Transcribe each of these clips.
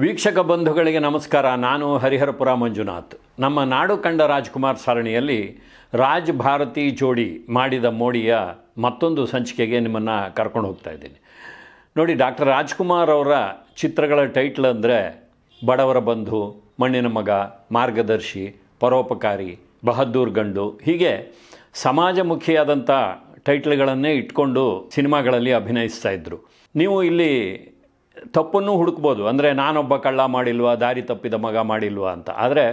ವೀಕ್ಷಕ ಬಂಧುಗಳಿಗೆ ನಮಸ್ಕಾರ. ನಾನು ಹರಿಹರಪುರ ಮಂಜುನಾಥ್. ನಮ್ಮ ನಾಡು ಕಂಡ ರಾಜ್ಕುಮಾರ್ ಸರಣಿಯಲ್ಲಿ ರಾಜ್ ಭಾರತಿ ಜೋಡಿ ಮಾಡಿದ ಮೋಡಿಯ ಮತ್ತೊಂದು ಸಂಚಿಕೆಗೆ ನಿಮ್ಮನ್ನು ಕರ್ಕೊಂಡು ಹೋಗ್ತಾ ಇದ್ದೀನಿ. ನೋಡಿ ಡಾಕ್ಟರ್ ರಾಜ್ಕುಮಾರ್ ಅವರ ಚಿತ್ರಗಳ ಟೈಟ್ಲ್ ಅಂದರೆ ಬಡವರ ಬಂಧು, ಮಣ್ಣಿನ ಮಗ, ಮಾರ್ಗದರ್ಶಿ, ಪರೋಪಕಾರಿ, ಬಹದ್ದೂರ್ ಗಂಡು ಹೀಗೆ ಸಮಾಜಮುಖಿಯಾದಂಥ ಟೈಟ್ಲ್ಗಳನ್ನೇ ಇಟ್ಕೊಂಡು ಸಿನಿಮಾಗಳಲ್ಲಿ ಅಭಿನಯಿಸ್ತಾ ಇದ್ದರು ನೀವು ಇಲ್ಲಿ ತಪ್ಪನ್ನು ಹುಡುಕ್ಬೋದು. ಅಂದರೆ ನಾನೊಬ್ಬ ಕಳ್ಳ ಮಾಡಿಲ್ವಾ, ದಾರಿ ತಪ್ಪಿದ ಮಗ ಮಾಡಿಲ್ವಾ ಅಂತ. ಆದರೆ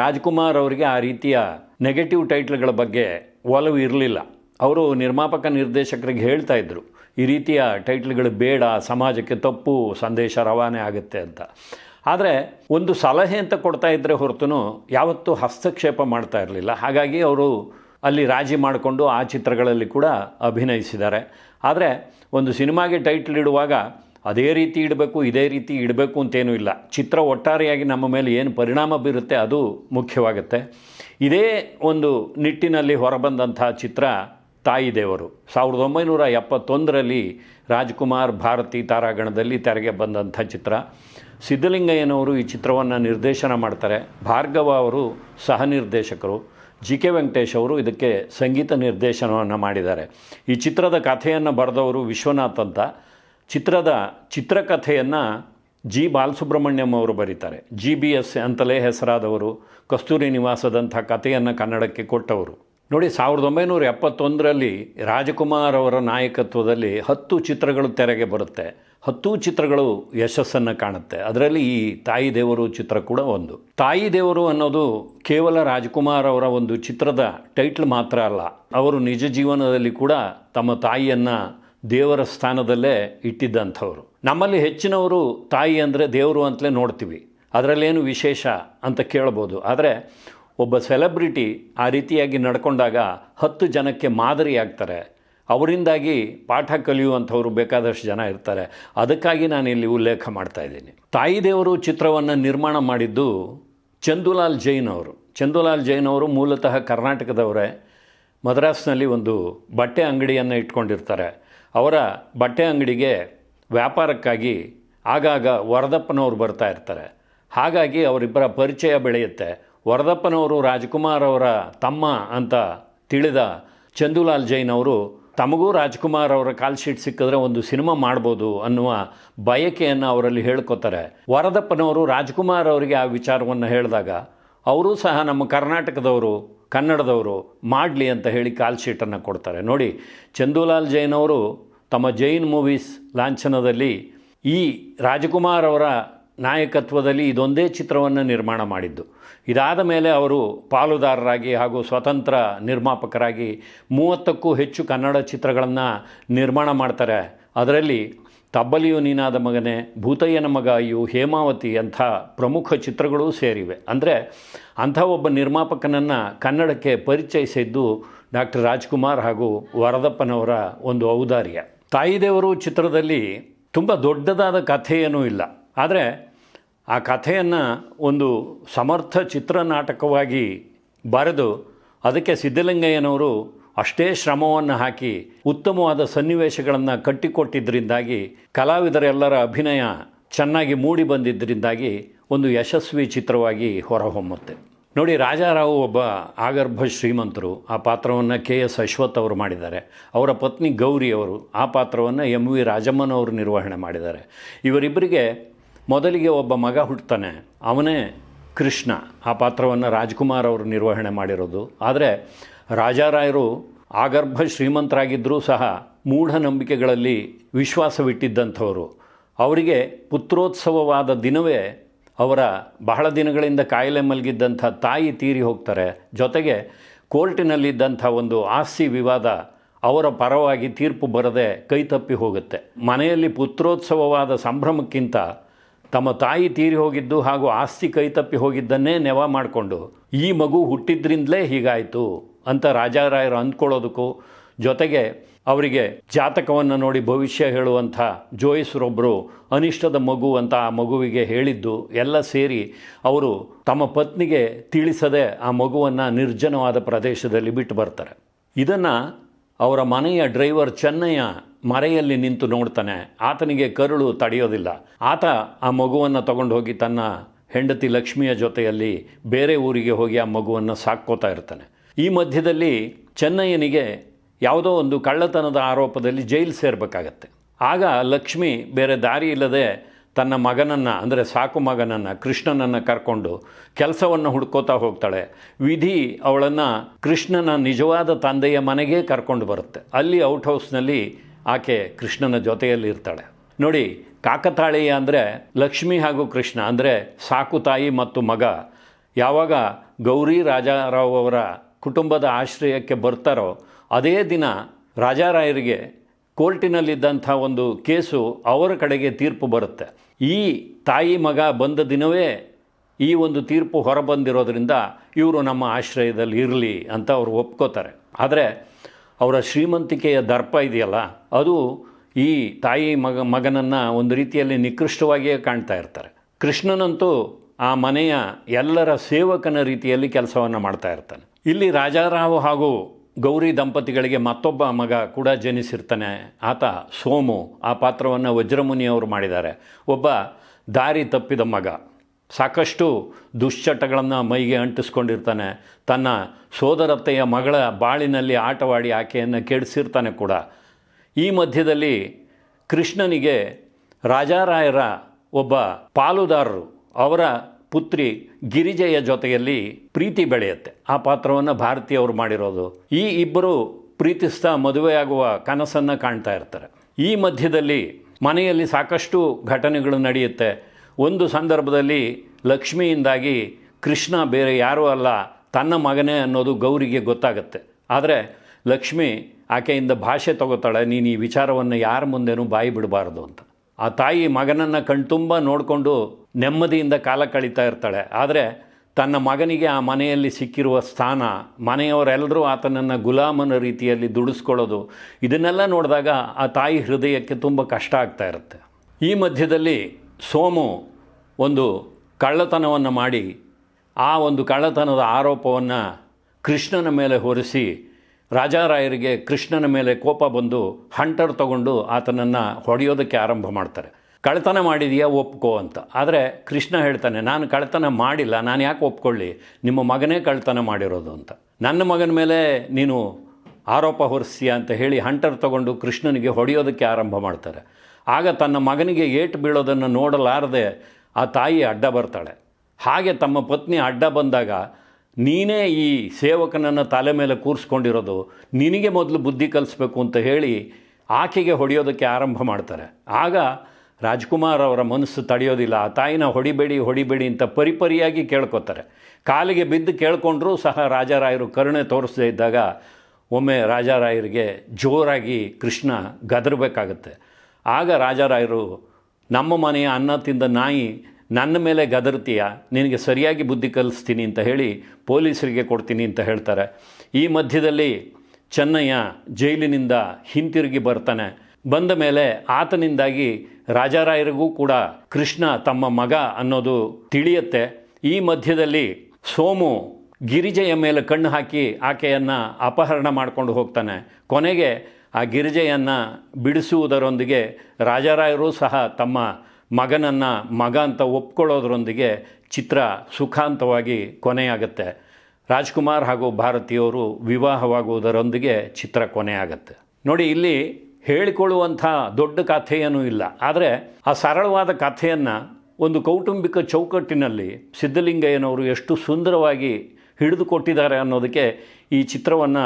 ರಾಜ್ಕುಮಾರ್ ಅವರಿಗೆ ಆ ರೀತಿಯ ನೆಗೆಟಿವ್ ಟೈಟ್ಲ್ಗಳ ಬಗ್ಗೆ ಒಲವು ಇರಲಿಲ್ಲ. ಅವರು ನಿರ್ಮಾಪಕ ನಿರ್ದೇಶಕರಿಗೆ ಹೇಳ್ತಾ ಇದ್ದರು ಈ ರೀತಿಯ ಟೈಟ್ಲ್ಗಳು ಬೇಡ, ಸಮಾಜಕ್ಕೆ ತಪ್ಪು, ಸಂದೇಶ ರವಾನೆ ಆಗುತ್ತೆ ಅಂತ. ಆದರೆ ಒಂದು ಸಲಹೆ ಅಂತ ಕೊಡ್ತಾ ಇದ್ದರೆ ಹೊರತು ಯಾವತ್ತೂ ಹಸ್ತಕ್ಷೇಪ ಮಾಡ್ತಾ ಇರಲಿಲ್ಲ. ಹಾಗಾಗಿ ಅವರು ಅಲ್ಲಿ ರಾಜಿ ಮಾಡಿಕೊಂಡು ಆ ಚಿತ್ರಗಳಲ್ಲಿ ಕೂಡ ಅಭಿನಯಿಸಿದ್ದಾರೆ. ಆದರೆ ಒಂದು ಸಿನಿಮಾಗೆ ಟೈಟ್ಲ್ ಇಡುವಾಗ ಅದೇ ರೀತಿ ಇಡಬೇಕು, ಇದೇ ರೀತಿ ಇಡಬೇಕು ಅಂತೇನೂ ಇಲ್ಲ. ಚಿತ್ರ ಒಟ್ಟಾರೆಯಾಗಿ ನಮ್ಮ ಮೇಲೆ ಏನು ಪರಿಣಾಮ ಬೀರುತ್ತೆ ಅದು ಮುಖ್ಯವಾಗುತ್ತೆ. ಇದೇ ಒಂದು ನಿಟ್ಟಿನಲ್ಲಿ ಹೊರಬಂದಂಥ ಚಿತ್ರ ತಾಯಿ ದೇವರು. ಸಾವಿರದ ಒಂಬೈನೂರ ಎಪ್ಪತ್ತೊಂದರಲ್ಲಿ ರಾಜ್ಕುಮಾರ್ ಭಾರತಿ ತಾರಾಗಣದಲ್ಲಿ ತೆರೆಗೆ ಬಂದಂಥ ಚಿತ್ರ. ಸಿದ್ಧಲಿಂಗಯ್ಯನವರು ಈ ಚಿತ್ರವನ್ನು ನಿರ್ದೇಶನ ಮಾಡ್ತಾರೆ. ಭಾರ್ಗವ ಅವರು ಸಹ ನಿರ್ದೇಶಕರು. ಜಿ ಕೆ ವೆಂಕಟೇಶ್ ಅವರು ಇದಕ್ಕೆ ಸಂಗೀತ ನಿರ್ದೇಶನವನ್ನು ಮಾಡಿದ್ದಾರೆ. ಈ ಚಿತ್ರದ ಕಥೆಯನ್ನು ಬರೆದವರು ವಿಶ್ವನಾಥ್ ಅಂತ. ಚಿತ್ರದ ಚಿತ್ರಕಥೆಯನ್ನು ಜಿ ಬಾಲಸುಬ್ರಹ್ಮಣ್ಯಂ ಅವರು ಬರೀತಾರೆ. ಜಿ ಬಿ ಎಸ್ ಅಂತಲೇ ಹೆಸರಾದವರು, ಕಸ್ತೂರಿ ನಿವಾಸದಂಥ ಕಥೆಯನ್ನು ಕನ್ನಡಕ್ಕೆ ಕೊಟ್ಟವರು. ನೋಡಿ, ಸಾವಿರದ ಒಂಬೈನೂರ ಎಪ್ಪತ್ತೊಂದರಲ್ಲಿ ರಾಜಕುಮಾರ್ ಅವರ ನಾಯಕತ್ವದಲ್ಲಿ ಹತ್ತು ಚಿತ್ರಗಳು ತೆರೆಗೆ ಬರುತ್ತೆ. ಹತ್ತು ಚಿತ್ರಗಳು ಯಶಸ್ಸನ್ನು ಕಾಣುತ್ತೆ. ಅದರಲ್ಲಿ ಈ ತಾಯಿ ದೇವರು ಚಿತ್ರ ಕೂಡ ಒಂದು. ತಾಯಿ ದೇವರು ಅನ್ನೋದು ಕೇವಲ ರಾಜಕುಮಾರ್ ಅವರ ಒಂದು ಚಿತ್ರದ ಟೈಟ್ಲ್ ಮಾತ್ರ ಅಲ್ಲ, ಅವರು ನಿಜ ಜೀವನದಲ್ಲಿ ಕೂಡ ತಮ್ಮ ತಾಯಿಯನ್ನು ದೇವರ ಸ್ಥಾನದಲ್ಲೇ ಇಟ್ಟಿದ್ದಂಥವ್ರು. ನಮ್ಮಲ್ಲಿ ಹೆಚ್ಚಿನವರು ತಾಯಿ ಅಂದರೆ ದೇವರು ಅಂತಲೇ ನೋಡ್ತೀವಿ. ಅದರಲ್ಲೇನು ವಿಶೇಷ ಅಂತ ಕೇಳ್ಬೋದು. ಆದರೆ ಒಬ್ಬ ಸೆಲೆಬ್ರಿಟಿ ಆ ರೀತಿಯಾಗಿ ನಡ್ಕೊಂಡಾಗ ಹತ್ತು ಜನಕ್ಕೆ ಮಾದರಿಯಾಗ್ತಾರೆ ಅವರಿಂದಾಗಿ ಪಾಠ ಕಲಿಯುವಂಥವ್ರು ಬೇಕಾದಷ್ಟು ಜನ ಇರ್ತಾರೆ. ಅದಕ್ಕಾಗಿ ನಾನು ಇಲ್ಲಿ ಉಲ್ಲೇಖ ಮಾಡ್ತಾ ಇದ್ದೀನಿ. ತಾಯಿ ದೇವರು ಚಿತ್ರವನ್ನು ನಿರ್ಮಾಣ ಮಾಡಿದ್ದು ಚಂದುಲಾಲ್ ಜೈನ್ ಅವರು. ಚಂದುಲಾಲ್ ಜೈನ್ ಅವರು ಮೂಲತಃ ಕರ್ನಾಟಕದವರೇ. ಮದ್ರಾಸ್ನಲ್ಲಿ ಒಂದು ಬಟ್ಟೆ ಅಂಗಡಿಯನ್ನು ಇಟ್ಕೊಂಡಿರ್ತಾರೆ. ಅವರ ಬಟ್ಟೆ ಅಂಗಡಿಗೆ ವ್ಯಾಪಾರಕ್ಕಾಗಿ ಆಗಾಗ ವರದಪ್ಪನವರು ಬರ್ತಾ ಇರ್ತಾರೆ. ಹಾಗಾಗಿ ಅವರಿಬ್ಬರ ಪರಿಚಯ ಬೆಳೆಯುತ್ತೆ. ವರದಪ್ಪನವರು ರಾಜ್ಕುಮಾರ್ ಅವರ ತಮ್ಮ ಅಂತ ತಿಳಿದ ಚಂದುಲಾಲ್ ಜೈನ್ ಅವರು, ತಮಗೂ ರಾಜ್ಕುಮಾರ್ ಅವರ ಕಾಲ್ ಶೀಟ್ ಸಿಕ್ಕಿದ್ರೆ ಒಂದು ಸಿನಿಮಾ ಮಾಡ್ಬೋದು ಅನ್ನುವ ಬಯಕೆಯನ್ನು ಅವರಲ್ಲಿ ಹೇಳ್ಕೊತಾರೆ. ವರದಪ್ಪನವರು ರಾಜ್ಕುಮಾರ್ ಅವರಿಗೆ ಆ ವಿಚಾರವನ್ನು ಹೇಳಿದಾಗ ಅವರೂ ಸಹ ನಮ್ಮ ಕರ್ನಾಟಕದವರು, ಕನ್ನಡದವರು ಮಾಡಲಿ ಅಂತ ಹೇಳಿ ಕಾಲ್ ಶೀಟನ್ನು ಕೊಡ್ತಾರೆ. ನೋಡಿ, ಚಂದೂಲಾಲ್ ಜೈನ್ ಅವರು ತಮ್ಮ ಜೈನ್ ಮೂವೀಸ್ ಲಾಂಛನದಲ್ಲಿ ಈ ರಾಜಕುಮಾರ್ ಅವರ ನಾಯಕತ್ವದಲ್ಲಿ ಇದೊಂದೇ ಚಿತ್ರವನ್ನು ನಿರ್ಮಾಣ ಮಾಡಿದ್ದು. ಇದಾದ ಮೇಲೆ ಅವರು ಪಾಲುದಾರರಾಗಿ ಹಾಗೂ ಸ್ವತಂತ್ರ ನಿರ್ಮಾಪಕರಾಗಿ ಮೂವತ್ತಕ್ಕೂ ಹೆಚ್ಚು ಕನ್ನಡ ಚಿತ್ರಗಳನ್ನು ನಿರ್ಮಾಣ ಮಾಡ್ತಾರೆ. ಅದರಲ್ಲಿ ತಬ್ಬಲಿಯು ನೀನಾದ ಮಗನೇ, ಭೂತಯ್ಯನ ಮಗ ಅಯ್ಯು ಹೇಮಾವತಿ ಅಂಥ ಪ್ರಮುಖ ಚಿತ್ರಗಳು ಸೇರಿವೆ. ಅಂದರೆ ಅಂಥ ಒಬ್ಬ ನಿರ್ಮಾಪಕನನ್ನು ಕನ್ನಡಕ್ಕೆ ಪರಿಚಯಿಸಿದ್ದು ಡಾಕ್ಟರ್ ರಾಜ್ಕುಮಾರ್ ಹಾಗೂ ವರದಪ್ಪನವರ ಒಂದು ಔದಾರ್ಯ. ತಾಯಿದೇವರು ಚಿತ್ರದಲ್ಲಿ ತುಂಬ ದೊಡ್ಡದಾದ ಕಥೆಯೇನೂ ಇಲ್ಲ. ಆದರೆ ಆ ಕಥೆಯನ್ನು ಒಂದು ಸಮರ್ಥ ಚಿತ್ರನಾಟಕವಾಗಿ ಬರೆದು ಅದಕ್ಕೆ ಸಿದ್ಧಲಿಂಗಯ್ಯನವರು ಅಷ್ಟೇ ಶ್ರಮವನ್ನು ಹಾಕಿ ಉತ್ತಮವಾದ ಸನ್ನಿವೇಶಗಳನ್ನು ಕಟ್ಟಿಕೊಟ್ಟಿದ್ದರಿಂದಾಗಿ ಕಲಾವಿದರೆಲ್ಲರ ಅಭಿನಯ ಚೆನ್ನಾಗಿ ಮೂಡಿ ಬಂದಿದ್ದರಿಂದಾಗಿ ಒಂದು ಯಶಸ್ವಿ ಚಿತ್ರವಾಗಿ ಹೊರಹೊಮ್ಮುತ್ತೆ. ನೋಡಿ, ರಾಜಾರಾವ್ ಒಬ್ಬ ಆಗರ್ಭ ಶ್ರೀಮಂತರು. ಆ ಪಾತ್ರವನ್ನು ಕೆ ಎಸ್ ಅಶ್ವಥ್ ಅವರು ಮಾಡಿದ್ದಾರೆ. ಅವರ ಪತ್ನಿ ಗೌರಿ ಅವರು ಆ ಪಾತ್ರವನ್ನು ಎಂ ವಿ ರಾಜಮ್ಮನವರು ನಿರ್ವಹಣೆ ಮಾಡಿದ್ದಾರೆ. ಇವರಿಬ್ಬರಿಗೆ ಮೊದಲಿಗೆ ಒಬ್ಬ ಮಗ ಹುಟ್ಟುತ್ತಾನೆ ಅವನೇ ಕೃಷ್ಣ. ಆ ಪಾತ್ರವನ್ನು ರಾಜ್ಕುಮಾರ್ ಅವರು ನಿರ್ವಹಣೆ ಮಾಡಿರೋದು. ಆದರೆ ರಾಜಾರಾಯರು ಆಗರ್ಭ ಶ್ರೀಮಂತರಾಗಿದ್ದರೂ ಸಹ ಮೂಢನಂಬಿಕೆಗಳಲ್ಲಿ ವಿಶ್ವಾಸವಿಟ್ಟಿದ್ದಂಥವರು. ಅವರಿಗೆ ಪುತ್ರೋತ್ಸವವಾದ ದಿನವೇ ಅವರ ಬಹಳ ದಿನಗಳಿಂದ ಕಾಯಿಲೆ ಮಲಗಿದ್ದಂಥ ತಾಯಿ ತೀರಿ ಹೋಗ್ತಾರೆ. ಜೊತೆಗೆ ಕೋರ್ಟಿನಲ್ಲಿದ್ದಂಥ ಒಂದು ಆಸ್ತಿ ವಿವಾದ ಅವರ ಪರವಾಗಿ ತೀರ್ಪು ಬರದೆ ಕೈತಪ್ಪಿ ಹೋಗುತ್ತೆ. ಮನೆಯಲ್ಲಿ ಪುತ್ರೋತ್ಸವವಾದ ಸಂಭ್ರಮಕ್ಕಿಂತ ತಮ್ಮ ತಾಯಿ ತೀರಿ ಹೋಗಿದ್ದು ಹಾಗೂ ಆಸ್ತಿ ಕೈತಪ್ಪಿ ಹೋಗಿದ್ದನ್ನೇ ನೆವ ಮಾಡಿಕೊಂಡು ಈ ಮಗು ಹುಟ್ಟಿದ್ರಿಂದಲೇ ಹೀಗಾಯಿತು. ಅಂತ ರಾಜಾರಾಯರು ಅಂದ್ಕೊಳ್ಳೋದಕ್ಕೂ ಜೊತೆಗೆ ಅವರಿಗೆ ಜಾತಕವನ್ನು ನೋಡಿ ಭವಿಷ್ಯ ಹೇಳುವಂಥ ಜೋಯಿಸ್ರೊಬ್ಬರು ಅನಿಷ್ಟದ ಮಗು ಅಂತ ಆ ಮಗುವಿಗೆ ಹೇಳಿದ್ದು ಎಲ್ಲ ಸೇರಿ ಅವರು ತಮ್ಮ ಪತ್ನಿಗೆ ತಿಳಿಸದೆ ಆ ಮಗುವನ್ನು ನಿರ್ಜನವಾದ ಪ್ರದೇಶದಲ್ಲಿ ಬಿಟ್ಟು ಬರ್ತಾರೆ. ಇದನ್ನು ಅವರ ಮನೆಯ ಡ್ರೈವರ್ ಚೆನ್ನಯ್ಯ ಮರೆಯಲ್ಲಿ ನಿಂತು ನೋಡ್ತಾನೆ. ಆತನಿಗೆ ಕರುಳು ತಡೆಯೋದಿಲ್ಲ. ಆತ ಆ ಮಗುವನ್ನು ತಗೊಂಡು ಹೋಗಿ ತನ್ನ ಹೆಂಡತಿ ಲಕ್ಷ್ಮಿಯ ಜೊತೆಯಲ್ಲಿ ಬೇರೆ ಊರಿಗೆ ಹೋಗಿ ಆ ಮಗುವನ್ನು ಸಾಕ್ಕೋತಾ ಇರ್ತಾನೆ. ಈ ಮಧ್ಯದಲ್ಲಿ ಚೆನ್ನಯ್ಯನಿಗೆ ಯಾವುದೋ ಒಂದು ಕಳ್ಳತನದ ಆರೋಪದಲ್ಲಿ ಜೈಲು ಸೇರಬೇಕಾಗತ್ತೆ. ಆಗ ಲಕ್ಷ್ಮಿ ಬೇರೆ ದಾರಿ ಇಲ್ಲದೆ ತನ್ನ ಮಗನನ್ನು, ಅಂದರೆ ಸಾಕು ಮಗನನ್ನು, ಕೃಷ್ಣನನ್ನು ಕರ್ಕೊಂಡು ಕೆಲಸವನ್ನು ಹುಡ್ಕೋತಾ ಹೋಗ್ತಾಳೆ. ವಿಧಿ ಅವಳನ್ನು ಕೃಷ್ಣನ ನಿಜವಾದ ತಂದೆಯ ಮನೆಗೆ ಕರ್ಕೊಂಡು ಬರುತ್ತೆ. ಅಲ್ಲಿ ಔಟ್ ಹೌಸ್ನಲ್ಲಿ ಆಕೆ ಕೃಷ್ಣನ ಜೊತೆಯಲ್ಲಿ ಇರ್ತಾಳೆ. ನೋಡಿ, ಕಾಕತಾಳೀಯ ಅಂದರೆ ಲಕ್ಷ್ಮಿ ಹಾಗೂ ಕೃಷ್ಣ, ಅಂದರೆ ಸಾಕು ತಾಯಿ ಮತ್ತು ಮಗ. ಯಾವಾಗ ಗೌರಿ ರಾಜಾರಾವ್ ಅವರ ಕುಟುಂಬದ ಆಶ್ರಯಕ್ಕೆ ಬರ್ತಾರೋ, ಅದೇ ದಿನ ರಾಜಾರಾಯರಿಗೆ ಕೋರ್ಟಿನಲ್ಲಿದ್ದಂಥ ಒಂದು ಕೇಸು ಅವರ ಕಡೆಗೆ ತೀರ್ಪು ಬರುತ್ತೆ. ಈ ತಾಯಿ ಮಗ ಬಂದ ದಿನವೇ ಈ ಒಂದು ತೀರ್ಪು ಹೊರಬಂದಿರೋದ್ರಿಂದ ಇವರು ನಮ್ಮ ಆಶ್ರಯದಲ್ಲಿ ಇರಲಿ ಅಂತ ಅವರು ಒಪ್ಕೋತಾರೆ. ಆದರೆ ಅವರ ಶ್ರೀಮಂತಿಕೆಯ ದರ್ಪ ಇದೆಯಲ್ಲ, ಅದು ಈ ತಾಯಿ ಮಗ, ಮಗನನ್ನು ಒಂದು ರೀತಿಯಲ್ಲಿ ನಿಕೃಷ್ಟವಾಗಿಯೇ ಕಾಣ್ತಾ ಇರ್ತಾರೆ. ಕೃಷ್ಣನಂತೂ ಆ ಮನೆಯ ಎಲ್ಲರ ಸೇವಕನ ರೀತಿಯಲ್ಲಿ ಕೆಲಸವನ್ನು ಮಾಡ್ತಾ ಇರ್ತಾನೆ. ಇಲ್ಲಿ ರಾಜಾರಾವ್ ಹಾಗೂ ಗೌರಿ ದಂಪತಿಗಳಿಗೆ ಮತ್ತೊಬ್ಬ ಮಗ ಕೂಡ ಜನಿಸಿರ್ತಾನೆ. ಆತ ಸೋಮು. ಆ ಪಾತ್ರವನ್ನು ವಜ್ರಮುನಿಯವರು ಮಾಡಿದ್ದಾರೆ. ಒಬ್ಬ ದಾರಿ ತಪ್ಪಿದ ಮಗ. ಸಾಕಷ್ಟು ದುಶ್ಚಟಗಳನ್ನು ಮೈಗೆ ಅಂಟಿಸ್ಕೊಂಡಿರ್ತಾನೆ. ತನ್ನ ಸೋದರತ್ತೆಯ ಮಗಳ ಬಾಳಿನಲ್ಲಿ ಆಟವಾಡಿ ಆಕೆಯನ್ನು ಕೆಡಿಸಿರ್ತಾನೆ ಕೂಡ. ಈ ಮಧ್ಯದಲ್ಲಿ ಕೃಷ್ಣನಿಗೆ ರಾಜಾರಾಯರ ಒಬ್ಬ ಪಾಲುದಾರರು ಅವರ ಪುತ್ರಿ ಗಿರಿಜೆಯ ಜೊತೆಯಲ್ಲಿ ಪ್ರೀತಿ ಬೆಳೆಯುತ್ತೆ. ಆ ಪಾತ್ರವನ್ನು ಭಾರತೀಯವರು ಮಾಡಿರೋದು. ಈ ಇಬ್ಬರು ಪ್ರೀತಿಸ್ತಾ ಮದುವೆಯಾಗುವ ಕನಸನ್ನು ಕಾಣ್ತಾ ಇರ್ತಾರೆ. ಈ ಮಧ್ಯದಲ್ಲಿ ಮನೆಯಲ್ಲಿ ಸಾಕಷ್ಟು ಘಟನೆಗಳು ನಡೆಯುತ್ತೆ. ಒಂದು ಸಂದರ್ಭದಲ್ಲಿ ಲಕ್ಷ್ಮಿಯಿಂದಾಗಿ ಕೃಷ್ಣ ಬೇರೆ ಯಾರೂ ಅಲ್ಲ, ತನ್ನ ಮಗನೇ ಅನ್ನೋದು ಗೌರಿಗೆ ಗೊತ್ತಾಗುತ್ತೆ. ಆದರೆ ಲಕ್ಷ್ಮಿ ಆಕೆಯಿಂದ ಭಾಷೆ ತಗೋತಾಳೆ, ನೀನು ಈ ವಿಚಾರವನ್ನು ಯಾರ ಮುಂದೆನೂ ಬಾಯಿ ಬಿಡಬಾರ್ದು ಅಂತ. ಆ ತಾಯಿ ಮಗನನ್ನು ಕಣ್ತುಂಬ ನೋಡಿಕೊಂಡು ನೆಮ್ಮದಿಯಿಂದ ಕಾಲ ಕಳೀತಾ ಇರ್ತಾಳೆ. ಆದರೆ ತನ್ನ ಮಗನಿಗೆ ಆ ಮನೆಯಲ್ಲಿ ಸಿಕ್ಕಿರುವ ಸ್ಥಾನ, ಮನೆಯವರೆಲ್ಲರೂ ಆತನನ್ನು ಗುಲಾಮನ ರೀತಿಯಲ್ಲಿ ದುಡಿಸ್ಕೊಳ್ಳೋದು, ಇದನ್ನೆಲ್ಲ ನೋಡಿದಾಗ ಆ ತಾಯಿ ಹೃದಯಕ್ಕೆ ತುಂಬ ಕಷ್ಟ ಆಗ್ತಾ ಇರುತ್ತೆ. ಈ ಮಧ್ಯದಲ್ಲಿ ಸೋಮು ಒಂದು ಕಳ್ಳತನವನ್ನು ಮಾಡಿ, ಆ ಒಂದು ಕಳ್ಳತನದ ಆರೋಪವನ್ನು ಕೃಷ್ಣನ ಮೇಲೆ ಹೊರಿಸಿ ರಾಜಾರಾಯರಿಗೆ ಕೃಷ್ಣನ ಮೇಲೆ ಕೋಪ ಬಂದು ಹಂಟರ್ ತಗೊಂಡು ಆತನನ್ನು ಹೊಡೆಯೋದಕ್ಕೆ ಆರಂಭ ಮಾಡ್ತಾರೆ. ಕಳ್ತನ ಮಾಡಿದೆಯಾ ಒಪ್ಕೋ ಅಂತ. ಆದರೆ ಕೃಷ್ಣ ಹೇಳ್ತಾನೆ, ನಾನು ಕಳೆತನ ಮಾಡಿಲ್ಲ, ನಾನು ಯಾಕೆ ಒಪ್ಕೊಳ್ಳಿ? ನಿಮ್ಮ ಮಗನೇ ಕಳೆತನ ಮಾಡಿರೋದು ಅಂತ. ನನ್ನ ಮಗನ ಮೇಲೆ ನೀನು ಆರೋಪ ಹೊರಿಸ್ತೀಯ ಅಂತ ಹೇಳಿ ಹಂಟರ್ ತಗೊಂಡು ಕೃಷ್ಣನಿಗೆ ಹೊಡೆಯೋದಕ್ಕೆ ಆರಂಭ ಮಾಡ್ತಾರೆ. ಆಗ ತನ್ನ ಮಗನಿಗೆ ಏಟು ಬೀಳೋದನ್ನು ನೋಡಲಾರದೆ ಆ ತಾಯಿ ಅಡ್ಡ ಬರ್ತಾಳೆ. ಹಾಗೆ ತಮ್ಮ ಪತ್ನಿ ಅಡ್ಡ ಬಂದಾಗ ನೀನೇ ಈ ಸೇವಕನನ್ನು ತಲೆ ಮೇಲೆ ಕೂರಿಸ್ಕೊಂಡಿರೋದು, ನಿನಗೆ ಮೊದಲು ಬುದ್ಧಿ ಕಲಿಸ್ಬೇಕು ಅಂತ ಹೇಳಿ ಆಕೆಗೆ ಹೊಡೆಯೋದಕ್ಕೆ ಆರಂಭ ಮಾಡ್ತಾರೆ. ಆಗ ರಾಜ್ಕುಮಾರ್ ಅವರ ಮನಸ್ಸು ತಡೆಯೋದಿಲ್ಲ. ಆ ತಾಯಿನ ಹೊಡಿಬೇಡಿ ಹೊಡಿಬೇಡಿ ಅಂತ ಪರಿಪರಿಯಾಗಿ ಕೇಳ್ಕೊತಾರೆ. ಕಾಲಿಗೆ ಬಿದ್ದು ಕೇಳ್ಕೊಂಡ್ರೂ ಸಹ ರಾಜಾರಾಯರು ಕರುಣೆ ತೋರಿಸದೇ ಇದ್ದಾಗ ಒಮ್ಮೆ ರಾಜಾರಾಯರಿಗೆ ಜೋರಾಗಿ ಕೃಷ್ಣ ಗದರಬೇಕಾಗತ್ತೆ. ಆಗ ರಾಜಾರಾಯರು, ನಮ್ಮ ಮನೆಯ ಅನ್ನ ತಿಂದ ನಾಯಿ ನನ್ನ ಮೇಲೆ ಗದರ್ತೀಯ ನಿನಗೆ ಸರಿಯಾಗಿ ಬುದ್ಧಿ ಕಲಿಸ್ತೀನಿ ಅಂತ ಹೇಳಿ ಪೊಲೀಸರಿಗೆ ಕೊಡ್ತೀನಿ ಅಂತ ಹೇಳ್ತಾರೆ. ಈ ಮಧ್ಯದಲ್ಲಿ ಚೆನ್ನಯ್ಯ ಜೈಲಿನಿಂದ ಹಿಂತಿರುಗಿ ಬರ್ತಾನೆ. ಬಂದ ಮೇಲೆ ಆತನಿಂದಾಗಿ ರಾಜಾರಾಯರಿಗೂ ಕೂಡ ಕೃಷ್ಣ ತಮ್ಮ ಮಗ ಅನ್ನೋದು ತಿಳಿಯತ್ತೆ. ಈ ಮಧ್ಯದಲ್ಲಿ ಸೋಮು ಗಿರಿಜೆಯ ಮೇಲೆ ಕಣ್ಣು ಹಾಕಿ ಆಕೆಯನ್ನು ಅಪಹರಣ ಮಾಡಿಕೊಂಡು ಹೋಗ್ತಾನೆ. ಕೊನೆಗೆ ಆ ಗಿರಿಜೆಯನ್ನು ಬಿಡಿಸುವುದರೊಂದಿಗೆ ರಾಜಾರಾಯರು ಸಹ ತಮ್ಮ ಮಗನನ್ನು ಮಗ ಅಂತ ಒಪ್ಕೊಳ್ಳೋದ್ರೊಂದಿಗೆ ಚಿತ್ರ ಸುಖಾಂತವಾಗಿ ಕೊನೆಯಾಗತ್ತೆ. ರಾಜ್ಕುಮಾರ್ ಹಾಗೂ ಭಾರತೀಯವರು ವಿವಾಹವಾಗುವುದರೊಂದಿಗೆ ಚಿತ್ರ ಕೊನೆಯಾಗತ್ತೆ. ನೋಡಿ, ಇಲ್ಲಿ ಹೇಳಿಕೊಳ್ಳುವಂಥ ದೊಡ್ಡ ಕಥೆಯೇನೂ ಇಲ್ಲ. ಆದರೆ ಆ ಸರಳವಾದ ಕಥೆಯನ್ನು ಒಂದು ಕೌಟುಂಬಿಕ ಚೌಕಟ್ಟಿನಲ್ಲಿ ಸಿದ್ಧಲಿಂಗಯ್ಯನವರು ಎಷ್ಟು ಸುಂದರವಾಗಿ ಹಿಡಿದುಕೊಟ್ಟಿದ್ದಾರೆ ಅನ್ನೋದಕ್ಕೆ ಈ ಚಿತ್ರವನ್ನು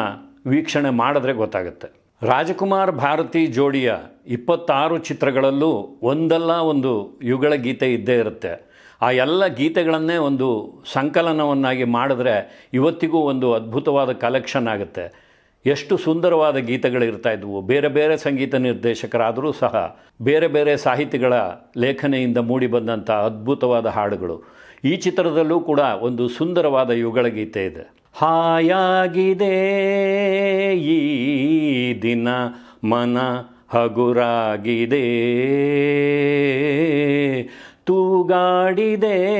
ವೀಕ್ಷಣೆ ಮಾಡಿದ್ರೆ ಗೊತ್ತಾಗುತ್ತೆ. ರಾಜಕುಮಾರ್ ಭಾರತಿ ಜೋಡಿಯ ಇಪ್ಪತ್ತಾರು ಚಿತ್ರಗಳಲ್ಲೂ ಒಂದಲ್ಲ ಒಂದು ಯುಗಳ ಗೀತೆ ಇದ್ದೇ ಇರುತ್ತೆ. ಆ ಎಲ್ಲ ಗೀತೆಗಳನ್ನೇ ಒಂದು ಸಂಕಲನವನ್ನಾಗಿ ಮಾಡಿದ್ರೆ ಇವತ್ತಿಗೂ ಒಂದು ಅದ್ಭುತವಾದ ಕಲೆಕ್ಷನ್ ಆಗುತ್ತೆ. ಎಷ್ಟು ಸುಂದರವಾದ ಗೀತೆಗಳಿರ್ತಾ ಇದ್ವು. ಬೇರೆ ಬೇರೆ ಸಂಗೀತ ನಿರ್ದೇಶಕರಾದರೂ ಸಹ ಬೇರೆ ಬೇರೆ ಸಾಹಿತಿಗಳ ಲೇಖನೆಯಿಂದ ಮೂಡಿಬಂದಂಥ ಅದ್ಭುತವಾದ ಹಾಡುಗಳು. ಈ ಚಿತ್ರದಲ್ಲೂ ಕೂಡ ಒಂದು ಸುಂದರವಾದ ಯುಗಳ ಗೀತೆ ಇದೆ. ಹಾಯಾಗಿದೆ ಈ ದಿನ ಮನ ಹಗುರಾಗಿದೆ. ತೂಗಾಡಿದೆ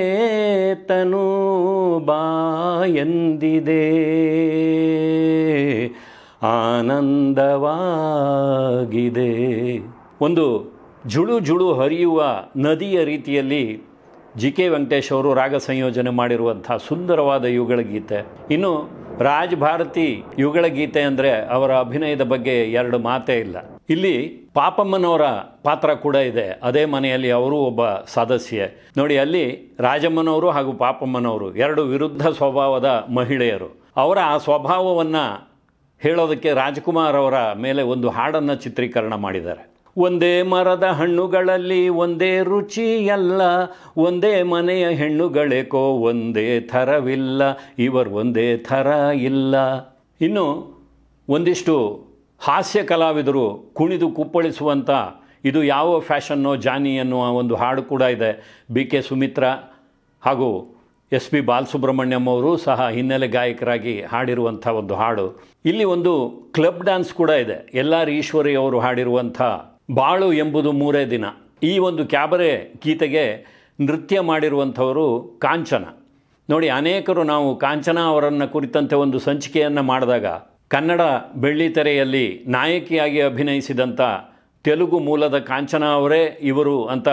ತನು ಬಾಯಂದಿದೆ ಆನಂದವಾಗಿದೆ. ಒಂದು ಜುಳು ಜುಳು ಹರಿಯುವ ನದಿಯ ರೀತಿಯಲ್ಲಿ ಜಿ ಕೆ ವೆಂಕಟೇಶ್ ಅವರು ರಾಗ ಸಂಯೋಜನೆ ಮಾಡಿರುವಂಥ ಸುಂದರವಾದ ಯುಗಳ ಗೀತೆ ಇನ್ನು ರಾಜ್ ಭಾರತಿ ಯುಗಳ ಗೀತೆ ಅಂದರೆ ಅವರ ಅಭಿನಯದ ಬಗ್ಗೆ ಎರಡು ಮಾತೇ ಇಲ್ಲ. ಇಲ್ಲಿ ಪಾಪಮ್ಮನವರ ಪಾತ್ರ ಕೂಡ ಇದೆ. ಅದೇ ಮನೆಯಲ್ಲಿ ಅವರು ಒಬ್ಬ ಸದಸ್ಯೆ. ನೋಡಿ, ಅಲ್ಲಿ ರಾಜಮ್ಮನವರು ಹಾಗೂ ಪಾಪಮ್ಮನವರು ಎರಡು ವಿರುದ್ಧ ಸ್ವಭಾವದ ಮಹಿಳೆಯರು. ಅವರ ಆ ಸ್ವಭಾವವನ್ನು ಹೇಳೋದಕ್ಕೆ ರಾಜ್ಕುಮಾರ್ ಅವರ ಮೇಲೆ ಒಂದು ಹಾಡನ್ನು ಚಿತ್ರೀಕರಣ ಮಾಡಿದ್ದಾರೆ. ಒಂದೇ ಮರದ ಹಣ್ಣುಗಳಲ್ಲಿ ಒಂದೇ ರುಚಿಯಲ್ಲ, ಒಂದೇ ಮನೆಯ ಹೆಣ್ಣುಗಳೇಕೋ ಒಂದೇ ಥರವಿಲ್ಲ, ಇವರು ಒಂದೇ ಥರ ಇಲ್ಲ. ಇನ್ನು ಒಂದಿಷ್ಟು ಹಾಸ್ಯ ಕಲಾವಿದರು ಕುಣಿದು ಕುಪ್ಪಳಿಸುವಂಥ ಇದು ಯಾವ ಫ್ಯಾಷನ್ನೋ ಜಾನಿ ಅನ್ನುವ ಒಂದು ಹಾಡು ಕೂಡ ಇದೆ. ಬಿ ಕೆ ಸುಮಿತ್ರಾ ಹಾಗೂ ಎಸ್ ಪಿ ಬಾಲಸುಬ್ರಹ್ಮಣ್ಯಂ ಅವರು ಸಹ ಹಿನ್ನೆಲೆ ಗಾಯಕರಾಗಿ ಹಾಡಿರುವಂಥ ಒಂದು ಹಾಡು. ಇಲ್ಲಿ ಒಂದು ಕ್ಲಬ್ ಡ್ಯಾನ್ಸ್ ಕೂಡ ಇದೆ. ಎಲ್ ಆರ್ ಈಶ್ವರಿ ಅವರು ಹಾಡಿರುವಂಥ ಬಾಳು ಎಂಬುದು ಮೂರೇ ದಿನ. ಈ ಒಂದು ಕ್ಯಾಬರೆ ಗೀತೆಗೆ ನೃತ್ಯ ಮಾಡಿರುವಂಥವರು ಕಾಂಚನ. ನೋಡಿ, ಅನೇಕರು ನಾವು ಕಾಂಚನ ಅವರನ್ನು ಕುರಿತಂತೆ ಒಂದು ಸಂಚಿಕೆಯನ್ನು ಮಾಡಿದಾಗ ಕನ್ನಡ ಬೆಳ್ಳಿತೆರೆಯಲ್ಲಿ ನಾಯಕಿಯಾಗಿ ಅಭಿನಯಿಸಿದಂಥ ತೆಲುಗು ಮೂಲದ ಕಾಂಚನ ಅವರೇ ಇವರು ಅಂತ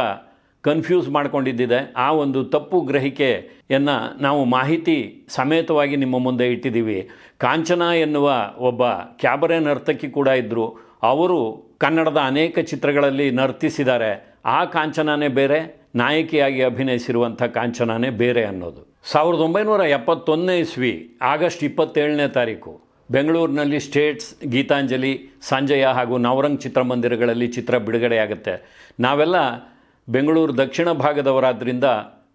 ಕನ್ಫ್ಯೂಸ್ ಮಾಡಿಕೊಂಡಿದ್ದಿದೆ. ಆ ಒಂದು ತಪ್ಪು ಗ್ರಹಿಕೆಯನ್ನು ನಾವು ಮಾಹಿತಿ ಸಮೇತವಾಗಿ ನಿಮ್ಮ ಮುಂದೆ ಇಟ್ಟಿದ್ದೀವಿ. ಕಾಂಚನ ಎನ್ನುವ ಒಬ್ಬ ಕ್ಯಾಬರೆ ನರ್ತಕಿ ಕೂಡ ಇದ್ದರು ಅವರು ಕನ್ನಡದ ಅನೇಕ ಚಿತ್ರಗಳಲ್ಲಿ ನರ್ತಿಸಿದ್ದಾರೆ. ಆ ಕಾಂಚನಾನೇ ಬೇರೆ, ನಾಯಕಿಯಾಗಿ ಅಭಿನಯಿಸಿರುವಂಥ ಕಾಂಚನಾನೇ ಬೇರೆ ಅನ್ನೋದು. ಸಾವಿರದ ಒಂಬೈನೂರ ಎಪ್ಪತ್ತೊಂದನೇ ಇಸ್ವಿ, ಆಗಸ್ಟ್ ಇಪ್ಪತ್ತೇಳನೇ ತಾರೀಕು, ಬೆಂಗಳೂರಿನಲ್ಲಿ ಸ್ಟೇಟ್ಸ್, ಗೀತಾಂಜಲಿ, ಸಂಜಯ ಹಾಗೂ ನವರಂಗ್ ಚಿತ್ರಮಂದಿರಗಳಲ್ಲಿ ಚಿತ್ರ ಬಿಡುಗಡೆಯಾಗುತ್ತೆ. ನಾವೆಲ್ಲ ಬೆಂಗಳೂರು ದಕ್ಷಿಣ ಭಾಗದವರಾದ್ದರಿಂದ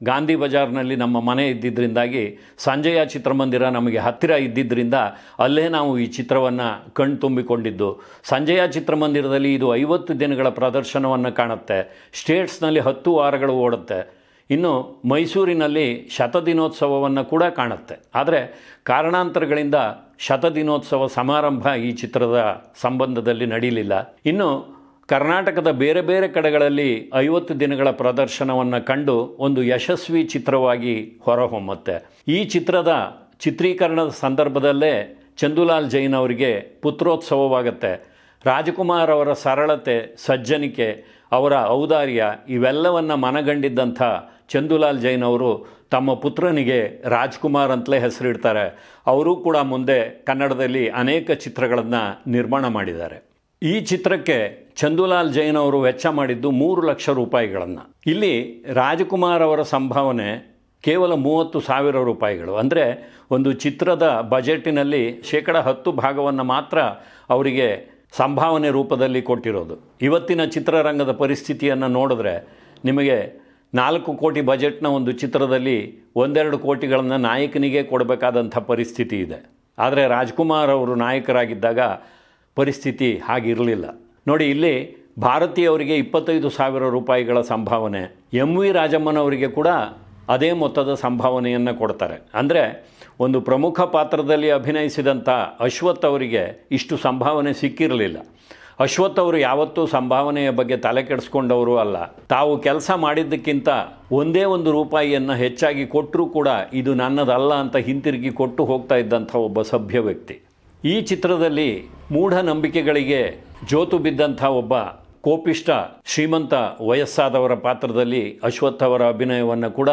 ಗಾಂಧಿ ಬಜಾರ್ನಲ್ಲಿ ನಮ್ಮ ಮನೆ ಇದ್ದಿದ್ದರಿಂದಾಗಿ ಸಂಜಯ ಚಿತ್ರಮಂದಿರ ನಮಗೆ ಹತ್ತಿರ ಇದ್ದಿದ್ದರಿಂದ ಅಲ್ಲೇ ನಾವು ಈ ಚಿತ್ರವನ್ನು ಕಣ್ತುಂಬಿಕೊಂಡಿದ್ದು. ಸಂಜಯ ಚಿತ್ರಮಂದಿರದಲ್ಲಿ ಇದು ಐವತ್ತು ದಿನಗಳ ಪ್ರದರ್ಶನವನ್ನು ಕಾಣುತ್ತೆ. ಸ್ಟೇಟ್ಸ್ನಲ್ಲಿ ಹತ್ತು ವಾರಗಳು ಓಡುತ್ತೆ. ಇನ್ನು ಮೈಸೂರಿನಲ್ಲಿ ಶತದಿನೋತ್ಸವವನ್ನು ಕೂಡ ಕಾಣುತ್ತೆ. ಆದರೆ ಕಾರಣಾಂತರಗಳಿಂದ ಶತದಿನೋತ್ಸವ ಸಮಾರಂಭ ಈ ಚಿತ್ರದ ಸಂಬಂಧದಲ್ಲಿ ನಡೀಲಿಲ್ಲ. ಇನ್ನು ಕರ್ನಾಟಕದ ಬೇರೆ ಬೇರೆ ಕಡೆಗಳಲ್ಲಿ ಐವತ್ತು ದಿನಗಳ ಪ್ರದರ್ಶನವನ್ನು ಕಂಡು ಒಂದು ಯಶಸ್ವಿ ಚಿತ್ರವಾಗಿ ಹೊರಹೊಮ್ಮತ್ತೆ. ಈ ಚಿತ್ರದ ಚಿತ್ರೀಕರಣದ ಸಂದರ್ಭದಲ್ಲೇ ಚಂದುಲಾಲ್ ಜೈನ್ ಅವರಿಗೆ ಪುತ್ರೋತ್ಸವವಾಗುತ್ತೆ. ರಾಜಕುಮಾರ್ ಅವರ ಸರಳತೆ, ಸಜ್ಜನಿಕೆ, ಅವರ ಔದಾರ್ಯ ಇವೆಲ್ಲವನ್ನು ಮನಗಂಡಿದ್ದಂಥ ಚಂದುಲಾಲ್ ಜೈನ್ ಅವರು ತಮ್ಮ ಪುತ್ರನಿಗೆ ರಾಜ್ಕುಮಾರ್ ಅಂತಲೇ ಹೆಸರಿಡ್ತಾರೆ. ಅವರೂ ಕೂಡ ಮುಂದೆ ಕನ್ನಡದಲ್ಲಿ ಅನೇಕ ಚಿತ್ರಗಳನ್ನು ನಿರ್ಮಾಣ ಮಾಡಿದ್ದಾರೆ. ಈ ಚಿತ್ರಕ್ಕೆ ಚಂದುಲಾಲ್ ಜೈನ್ ಅವರು ವೆಚ್ಚ ಮಾಡಿದ್ದು ಮೂರು ಲಕ್ಷ ರೂಪಾಯಿಗಳನ್ನು. ಇಲ್ಲಿ ರಾಜಕುಮಾರ್ ಅವರ ಸಂಭಾವನೆ ಕೇವಲ ಮೂವತ್ತು ಸಾವಿರ ರೂಪಾಯಿಗಳು. ಅಂದರೆ ಒಂದು ಚಿತ್ರದ ಬಜೆಟಿನಲ್ಲಿ ಶೇಕಡ ಹತ್ತು ಭಾಗವನ್ನು ಮಾತ್ರ ಅವರಿಗೆ ಸಂಭಾವನೆ ರೂಪದಲ್ಲಿ ಕೊಟ್ಟಿರೋದು. ಇವತ್ತಿನ ಚಿತ್ರರಂಗದ ಪರಿಸ್ಥಿತಿಯನ್ನು ನೋಡಿದ್ರೆ ನಿಮಗೆ ನಾಲ್ಕು ಕೋಟಿ ಬಜೆಟ್ನ ಒಂದು ಚಿತ್ರದಲ್ಲಿ ಒಂದೆರಡು ಕೋಟಿಗಳನ್ನು ನಾಯಕನಿಗೆ ಕೊಡಬೇಕಾದಂಥ ಪರಿಸ್ಥಿತಿ ಇದೆ. ಆದರೆ ರಾಜ್ಕುಮಾರ್ ಅವರು ನಾಯಕರಾಗಿದ್ದಾಗ ಪರಿಸ್ಥಿತಿ ಹಾಗಿರಲಿಲ್ಲ. ನೋಡಿ, ಇಲ್ಲಿ ಭಾರತೀಯವರಿಗೆ ಇಪ್ಪತ್ತೈದು ಸಾವಿರ ರೂಪಾಯಿಗಳ ಸಂಭಾವನೆ, ಎಂ ವಿ ರಾಜಮ್ಮನವರಿಗೆ ಕೂಡ ಅದೇ ಮೊತ್ತದ ಸಂಭಾವನೆಯನ್ನು ಕೊಡ್ತಾರೆ. ಅಂದರೆ ಒಂದು ಪ್ರಮುಖ ಪಾತ್ರದಲ್ಲಿ ಅಭಿನಯಿಸಿದಂಥ ಅಶ್ವಥ್ ಅವರಿಗೆ ಇಷ್ಟು ಸಂಭಾವನೆ ಸಿಕ್ಕಿರಲಿಲ್ಲ. ಅಶ್ವಥ್ ಅವರು ಯಾವತ್ತೂ ಸಂಭಾವನೆಯ ಬಗ್ಗೆ ತಲೆ ಕೆಡಿಸ್ಕೊಂಡವರು ಅಲ್ಲ. ತಾವು ಕೆಲಸ ಮಾಡಿದ್ದಕ್ಕಿಂತ ಒಂದೇ ಒಂದು ರೂಪಾಯಿಯನ್ನು ಹೆಚ್ಚಾಗಿ ಕೊಟ್ಟರೂ ಕೂಡ ಇದು ನನ್ನದಲ್ಲ ಅಂತ ಹಿಂತಿರುಗಿ ಕೊಟ್ಟು ಹೋಗ್ತಾ ಇದ್ದಂಥ ಒಬ್ಬ ಸಭ್ಯ ವ್ಯಕ್ತಿ. ಈ ಚಿತ್ರದಲ್ಲಿ ಮೂಢನಂಬಿಕೆಗಳಿಗೆ ಜೋತು ಬಿದ್ದಂಥ ಒಬ್ಬ ಕೋಪಿಷ್ಟ ಶ್ರೀಮಂತ ವಯಸ್ಸಾದವರ ಪಾತ್ರದಲ್ಲಿ ಅಶ್ವಥ್ ಅವರ ಅಭಿನಯವನ್ನು ಕೂಡ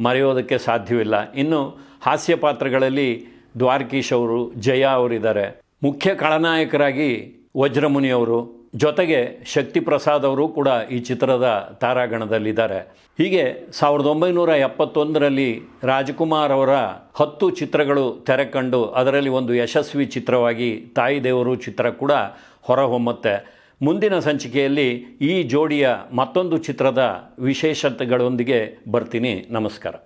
ಮರೆಯೋದಕ್ಕೆ ಸಾಧ್ಯವಿಲ್ಲ. ಇನ್ನು ಹಾಸ್ಯ ಪಾತ್ರಗಳಲ್ಲಿ ದ್ವಾರಕೀಶ್ ಅವರು, ಜಯಾ ಅವರಿದ್ದಾರೆ. ಮುಖ್ಯ ಖಳನಾಯಕರಾಗಿ ವಜ್ರಮುನಿಯವರು ಜೊತೆಗೆ ಶಕ್ತಿ ಪ್ರಸಾದ್ ಅವರು ಕೂಡ ಈ ಚಿತ್ರದ ತಾರಾಗಣದಲ್ಲಿದ್ದಾರೆ. ಹೀಗೆ ಸಾವಿರದ ಒಂಬೈನೂರ ಎಪ್ಪತ್ತೊಂದರಲ್ಲಿ ರಾಜ್ಕುಮಾರ್ ಅವರ ಹತ್ತು ಚಿತ್ರಗಳು ತೆರೆ ಕಂಡು ಅದರಲ್ಲಿ ಒಂದು ಯಶಸ್ವಿ ಚಿತ್ರವಾಗಿ ತಾಯಿ ದೇವರು ಚಿತ್ರ ಕೂಡ ಹೊರಹೊಮ್ಮತ್ತೆ. ಮುಂದಿನ ಸಂಚಿಕೆಯಲ್ಲಿ ಈ ಜೋಡಿಯ ಮತ್ತೊಂದು ಚಿತ್ರದ ವಿಶೇಷತೆಗಳೊಂದಿಗೆ ಬರ್ತೀನಿ. ನಮಸ್ಕಾರ.